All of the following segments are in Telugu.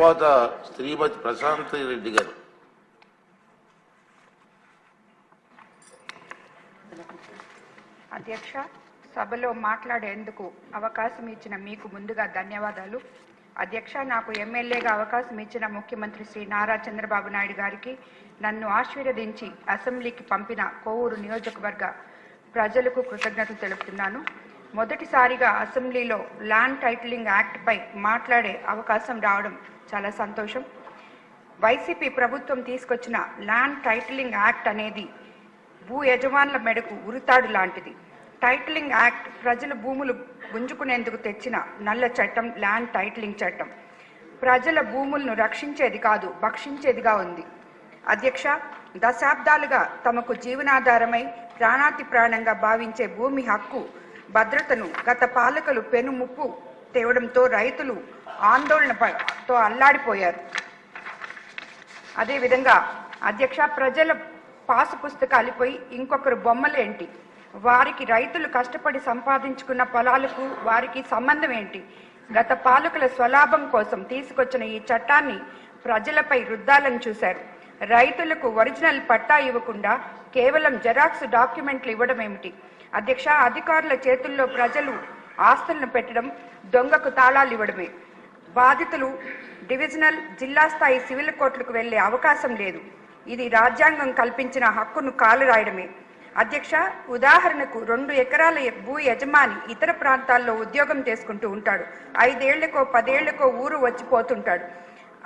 తర్వాత శ్రీమతి ప్రశాంతి రెడ్డి గారు. అధ్యక్ష సభలో మాట్లాడేందుకు అవకాశం ఇచ్చిన మీకు ముందుగా ధన్యవాదాలు. అధ్యక్ష నాకు ఎమ్మెల్యేగా అవకాశం ఇచ్చిన ముఖ్యమంత్రి శ్రీ నారా చంద్రబాబు నాయుడు గారికి నన్ను ఆశీర్వదించి అసెంబ్లీకి పంపిన కోవూరు నియోజకవర్గ ప్రజలకు కృతజ్ఞతలు తెలుపుతున్నాను. మొదటిసారిగా అసెంబ్లీలో ల్యాండ్ టైటిలింగ్ యాక్ట్పై మాట్లాడే అవకాశం రావడం చాలా సంతోషం. వైసీపీ ప్రభుత్వం తీసుకొచ్చిన ల్యాండ్ టైటిలింగ్ యాక్ట్ అనేది భూ యజమానుల మెడకు ఉరితాడు లాంటిది. టైటిలింగ్ యాక్ట్ ప్రజల భూములు గుంజుకునేందుకు తెచ్చిన నల్ల చట్టం ల్యాండ్ టైటిలింగ్ చట్టం. ప్రజల భూములను రక్షించేది కాదు భక్షించేదిగా ఉంది. అధ్యక్ష దశాబ్దాలుగా తమకు జీవనాధారమై ప్రాణాతి ప్రాణంగా భావించే భూమి హక్కు భద్రతను గత పాలకులు పెనుముప్పు తేవడంతో రైతులు ఆందోళనతో అల్లాడిపోయారు. అదేవిధంగా అధ్యక్ష ప్రజల పాసు పుస్తకాలపై ఇంకొకరు బొమ్మలేంటి వారికి రైతులు కష్టపడి సంపాదించుకున్న పొలాలకు వారికి సంబంధం ఏంటి? గత పాలకుల స్వలాభం కోసం తీసుకొచ్చిన ఈ చట్టాన్ని ప్రజలపై రుద్దాలని చూశారు. రైతులకు ఒరిజినల్ పట్టా ఇవ్వకుండా కేవలం జెరాక్స్ డాక్యుమెంట్లు ఇవ్వడం ఏమిటి? అధ్యక్ష అధికారుల చేతుల్లో ప్రజలు ఆస్తులను పెట్టడం దొంగకు తాళాలు ఇవ్వడమే. బాధితులు డివిజనల్ జిల్లా స్థాయి సివిల్ కోర్టులకు వెళ్ళే అవకాశం లేదు. ఇది రాజ్యాంగం కల్పించిన హక్కును కాలు రాయడమే. అధ్యక్ష ఉదాహరణకు రెండు ఎకరాల భూ యజమాని ఇతర ప్రాంతాల్లో ఉద్యోగం చేసుకుంటూ ఉంటాడు. ఐదేళ్ళకో పదేళ్ళకో ఊరు వచ్చిపోతుంటాడు.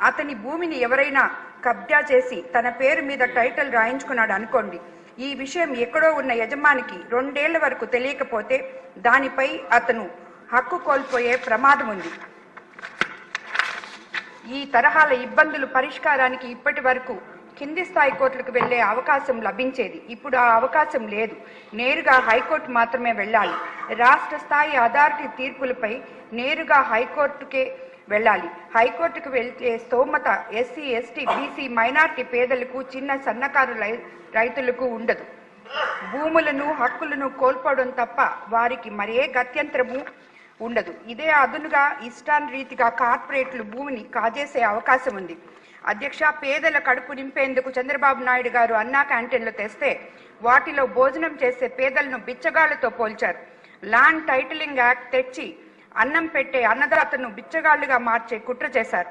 అతని భూమిని ఎవరైనా కబ్జా చేసి తన పేరు మీద టైటిల్ రాయించుకున్నాడు అనుకోండి ఈ విషయం ఎక్కడో ఉన్న యజమానికి రెండేళ్ళ వరకు తెలియకపోతే దానిపై అతను హక్కు కోల్పోయే ప్రమాదం ఉంది. ఈ తరహాల ఇబ్బందులు పరిష్కారానికి ఇప్పటి వరకు కింది స్థాయి కోర్టులకు వెళ్ళే అవకాశం లభించేది. ఇప్పుడు ఆ అవకాశం లేదు. నేరుగా హైకోర్టు మాత్రమే వెళ్ళాలి. రాష్ట్ర స్థాయి అథారిటీ తీర్పులపై నేరుగా హైకోర్టుకే వెళ్ళాలి. హైకోర్టుకు వెళ్తే స్తోమత ఎస్సీ ఎస్టీ బీసీ మైనార్టీ పేదలకు చిన్న సన్నకారు రై- రైతులకు ఉండదు. భూములను హక్కులను కోల్పోవడం తప్ప వారికి మరే గత్యంతరము ఉండదు. ఇదే అదునుగా ఇష్టాన్ రీతిగా కార్పొరేట్లు భూమిని కాజేసే అవకాశం ఉంది. అధ్యక్ష పేదల కడుపు నింపేందుకు చంద్రబాబు నాయుడు గారు అన్నా క్యాంటీన్లు తెస్తే వాటిలో భోజనం చేసే పేదలను బిచ్చగాళ్ళతో పోల్చారు. ల్యాండ్ టైటిలింగ్ యాక్ట్ తెచ్చి అన్నం పెట్టే అన్నదాతను బిచ్చగాళ్ళుగా మార్చే కుట్ర చేశారు.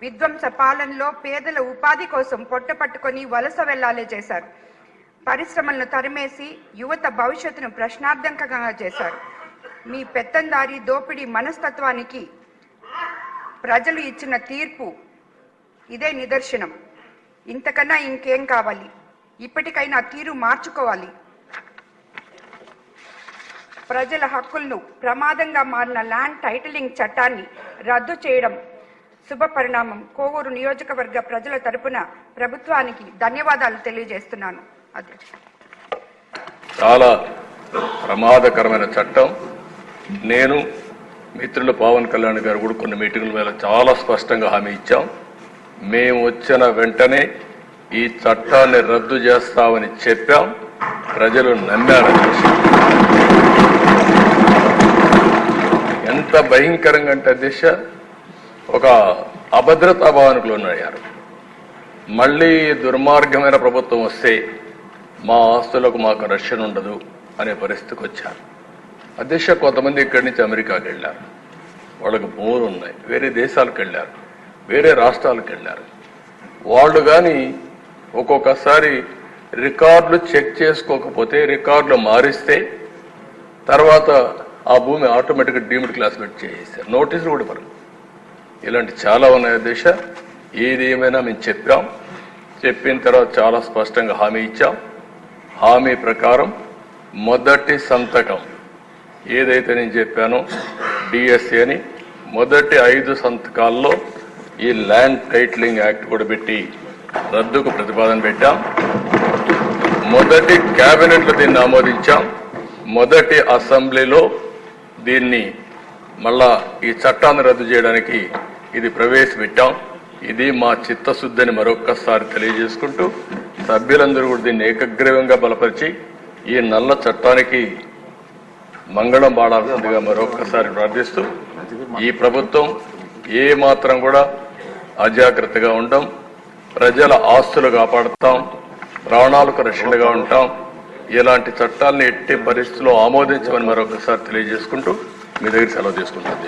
విధ్వంస పాలనలో పేదల ఉపాధి కోసం పొట్ట పట్టుకొని వలస వెళ్ళాలే చేశారు. పరిశ్రమలను తరిమేసి యువత భవిష్యత్తును ప్రశ్నార్థకంగా చేశారు. మీ పెత్తందారి దోపిడీ మనస్తత్వానికి ప్రజలు ఇచ్చిన తీర్పు ఇదే నిదర్శనం. ఇంతకన్నా ఇంకేం కావాలి? ఇప్పటికైనా తీరు మార్చుకోవాలి. ప్రజల హక్కులను ప్రమాదంగా మారిన ల్యాండ్ టైటిలింగ్ చట్టాన్ని రద్దు చేయడం శుభ పరిణామం. కోవూరు నియోజకవర్గ ప్రజల తరపున ప్రభుత్వానికి ధన్యవాదాలు తెలియజేస్తున్నాను. చాలా ప్రమాదకరమైన చట్టం. నేను మిత్రులు పవన్ కళ్యాణ్ గారు కూడా కొన్ని మీటింగుల మీద చాలా స్పష్టంగా హామీ ఇచ్చాం. మేము వచ్చిన వెంటనే ఈ చట్టాన్ని రద్దు చేస్తామని చెప్పాం. ప్రజలు నమ్మారు అంత ఎంత భయంకరంగా అంటే దిశ ఒక అభద్రతా భావనకులు లోనయ్యారు మళ్ళీ దుర్మార్గమైన ప్రభుత్వం వస్తే మా ఆస్తులకు మాకు రక్షణ ఉండదు అనే పరిస్థితికి వచ్చారు. అధ్యక్ష కొంతమంది ఇక్కడి నుంచి అమెరికాకి వెళ్ళారు. వాళ్ళకి భూములు ఉన్నాయి. వేరే దేశాలకు వెళ్ళారు. వేరే రాష్ట్రాలకు వెళ్ళారు. వాళ్ళు కానీ ఒక్కొక్కసారి రికార్డులు చెక్ చేసుకోకపోతే రికార్డులు మారిస్తే తర్వాత ఆ భూమి ఆటోమేటిక్గా డీమ్డ్ క్లాస్మేట్ చేసేస్తారు నోటీసులు కూడా ఇవ్వరు. ఇలాంటి చాలా ఉన్నాయి దేశ. ఏది ఏమైనా మేము చెప్పాం. చెప్పిన తర్వాత చాలా స్పష్టంగా హామీ ఇచ్చాం. హామీ ప్రకారం మొదటి సంతకం. ఏదైతే నేను చెప్పానో డిఎస్సి అని మొదటి ఐదు సంతకాల్లో ఈ ల్యాండ్ టైటిలింగ్ యాక్ట్ కూడా పెట్టి రద్దుకు ప్రతిపాదన పెట్టాం. మొదటి క్యాబినెట్లో దీన్ని ఆమోదించాం. మొదటి అసెంబ్లీలో దీన్ని మళ్ళా ఈ చట్టాన్ని రద్దు చేయడానికి ఇది ప్రవేశపెట్టాం. ఇది మా చిత్తశుద్ధిని మరొక్కసారి తెలియజేసుకుంటూ సభ్యులందరూ కూడా దీన్ని ఏకగ్రీవంగా బలపరిచి ఈ నల్ల చట్టానికి మంగళం పాడాల్సిందిగా మరొక్కసారి ప్రార్థిస్తూ ఈ ప్రభుత్వం ఏ మాత్రం కూడా అజాగ్రత్తగా ఉండం ప్రజల ఆస్తులు కాపాడుతాం ప్రాణాలకు రక్షణగా ఉంటాం ఇలాంటి చట్టాలను ఎట్టి పరిస్థితుల్లో ఆమోదించమని మరొకసారి తెలియజేసుకుంటూ మీ దగ్గర సెలవు తీసుకుంటాను